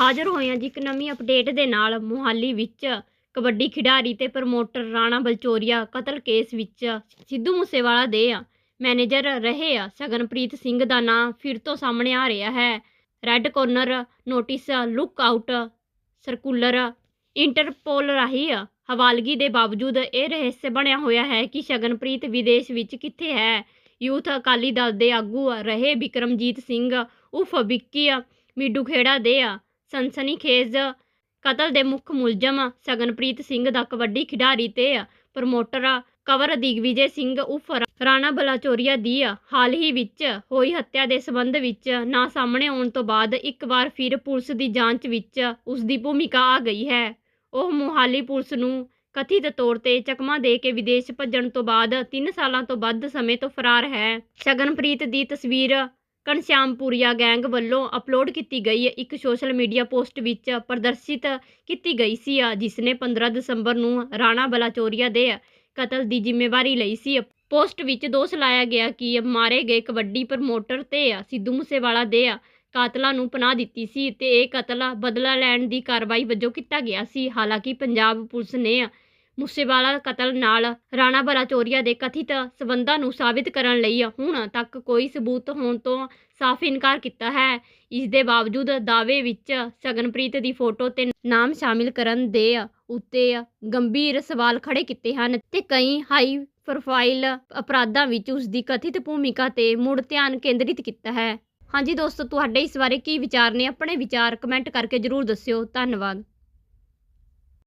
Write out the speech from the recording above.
ਹਾਜ਼ਰ ਹੋਏ ਹਾਂ ਜੀ ਇੱਕ ਨਵੀਂ ਅਪਡੇਟ ਦੇ ਨਾਲ ਮੁਹਾਲੀ ਵਿੱਚ ਕਬੱਡੀ ਖਿਡਾਰੀ ਤੇ ਪ੍ਰਮੋਟਰ ਰਾਣਾ ਬਲਚੋਰੀਆ ਕਤਲ ਕੇਸ ਵਿੱਚ ਸਿੱਧੂ ਮੂਸੇਵਾਲਾ ਦੇ ਮੈਨੇਜਰ ਰਹੇ ਆ ਸਗਨਪ੍ਰੀਤ ਸਿੰਘ ਦਾ ਨਾਂ ਫਿਰ ਤੋਂ ਸਾਹਮਣੇ ਆ ਰਿਹਾ ਹੈ। Red corner notice look out circular Interpol ਰਾਹੀਂ ਹਵਾਲਗੀ ਦੇ ਬਾਵਜੂਦ ਇਹ ਰਹੱਸ ਬਣਿਆ ਹੋਇਆ ਹੈ ਕਿ ਸ਼ਗਨਪ੍ਰੀਤ ਵਿਦੇਸ਼ ਵਿੱਚ ਕਿੱਥੇ ਹੈ। ਯੂਥ ਅਕਾਲੀ ਦਲ ਦੇ ਆਗੂ ਰਹੇ ਵਿਕਰਮਜੀਤ ਸਿੰਘ, ਉਫ ਵਿੱਕੀ ਮਿੱਡੂ ਖੇੜਾ ਦੇ ਸਨਸਨੀਖੇਜ਼ ਕਤਲ ਦੇ ਮੁੱਖ ਮੁਲਜ਼ਮ ਸਗਨਪ੍ਰੀਤ ਸਿੰਘ ਦਾ ਕਬੱਡੀ ਖਿਡਾਰੀ ਤੇ ਪ੍ਰਮੋਟਰ ਕਵਰ ਦਿਗਵਿਜੇ ਸਿੰਘ ਉਫ ਰਾਣਾ ਬਲਾਚੋਰੀਆ ਦੀ ਹਾਲ ਹੀ ਵਿੱਚ ਹੋਈ ਹੱਤਿਆ ਦੇ ਸੰਬੰਧ ਵਿੱਚ ਨਾ ਸਾਹਮਣੇ ਆਉਣ ਤੋਂ ਬਾਅਦ ਇੱਕ ਵਾਰ ਫਿਰ ਪੁਲਿਸ ਦੀ ਜਾਂਚ ਵਿੱਚ ਉਸ ਦੀ ਭੂਮਿਕਾ ਆ ਗਈ ਹੈ। ਉਹ ਮੁਹਾਲੀ ਪੁਲਿਸ ਨੂੰ ਕਥਿਤ ਤੌਰ ਤੇ ਚਕਮਾ ਦੇ ਕੇ ਵਿਦੇਸ਼ ਭੱਜਣ ਤੋਂ ਬਾਅਦ 3 ਸਾਲਾਂ ਤੋਂ ਵੱਧ ਸਮੇਂ ਤੋਂ ਫਰਾਰ ਹੈ। ਸ਼ਗਨਪ੍ਰੀਤ ਦੀ ਤਸਵੀਰ ਘਨਸ਼ਿਆਮਪੁਰੀਆ ਗੈਂਗ ਵੱਲੋਂ ਅਪਲੋਡ ਕੀਤੀ ਗਈ ਇੱਕ ਸੋਸ਼ਲ ਮੀਡੀਆ ਪੋਸਟ ਵਿੱਚ ਪ੍ਰਦਰਸ਼ਿਤ ਕੀਤੀ ਗਈ ਸੀ ਜਿਸ ਨੇ 15 ਦਸੰਬਰ ਨੂੰ ਰਾਣਾ ਬਲਾਚੋਰੀਆ ਦੇ ਕਤਲ ਦੀ ਜ਼ਿੰਮੇਵਾਰੀ ਲਈ ਸੀ। ਪੋਸਟ ਵਿੱਚ ਦੋਸ਼ ਲਾਇਆ ਗਿਆ ਕਿ ਮਾਰੇ ਗਏ ਕਬੱਡੀ ਪ੍ਰਮੋਟਰ ਤੇ ਸਿੱਧੂ ਮੂਸੇਵਾਲਾ ਦੇ ਕਾਤਲਾਂ ਨੂੰ ਪਨਾਹ ਦਿੱਤੀ ਸੀ ਤੇ ਇਹ ਕਤਲ ਬਦਲਾ ਲੈਣ ਦੀ ਕਾਰਵਾਈ ਵਜੋਂ ਕੀਤਾ ਗਿਆ ਸੀ। ਹਾਲਾਂਕਿ ਪੰਜਾਬ ਪੁਲਿਸ ਨੇ ਮੂਸੇਵਾਲਾ ਕਤਲ ਨਾਲ ਰਾਣਾ ਬਲਾਚੋਰੀਆ ਦੇ ਕਥਿਤ ਸਬੰਧਾਂ ਨੂੰ ਸਾਬਿਤ ਕਰਨ ਲਈ ਹੁਣ ਤੱਕ ਕੋਈ ਸਬੂਤ ਹੋਣ ਤੋਂ ਸਾਫ਼ ਇਨਕਾਰ ਕੀਤਾ ਹੈ। ਇਸ ਦੇ ਬਾਵਜੂਦ ਦਾਅਵੇ ਵਿੱਚ ਸ਼ਗਨਪ੍ਰੀਤ ਦੀ ਫੋਟੋ ਤੇ ਨਾਮ ਸ਼ਾਮਿਲ ਕਰਨ ਦੇ ਉੱਤੇ ਗੰਭੀਰ ਸਵਾਲ ਖੜੇ ਕੀਤੇ ਹਨ ਤੇ ਕਈ ਹਾਈ ਪ੍ਰੋਫਾਈਲ ਅਪਰਾਧਾਂ ਵਿੱਚ ਉਸ ਦੀ ਕਥਿਤ ਭੂਮਿਕਾ ਤੇ ਮੁੜ ਧਿਆਨ ਕੇਂਦਰਿਤ ਕੀਤਾ ਹੈ। ਹਾਂਜੀ ਦੋਸਤੋ, ਤੁਹਾਡੇ ਇਸ ਬਾਰੇ ਕੀ ਵਿਚਾਰ ਨੇ? ਆਪਣੇ ਵਿਚਾਰ ਕਮੈਂਟ ਕਰਕੇ ਜਰੂਰ ਦੱਸਿਓ। ਧੰਨਵਾਦ।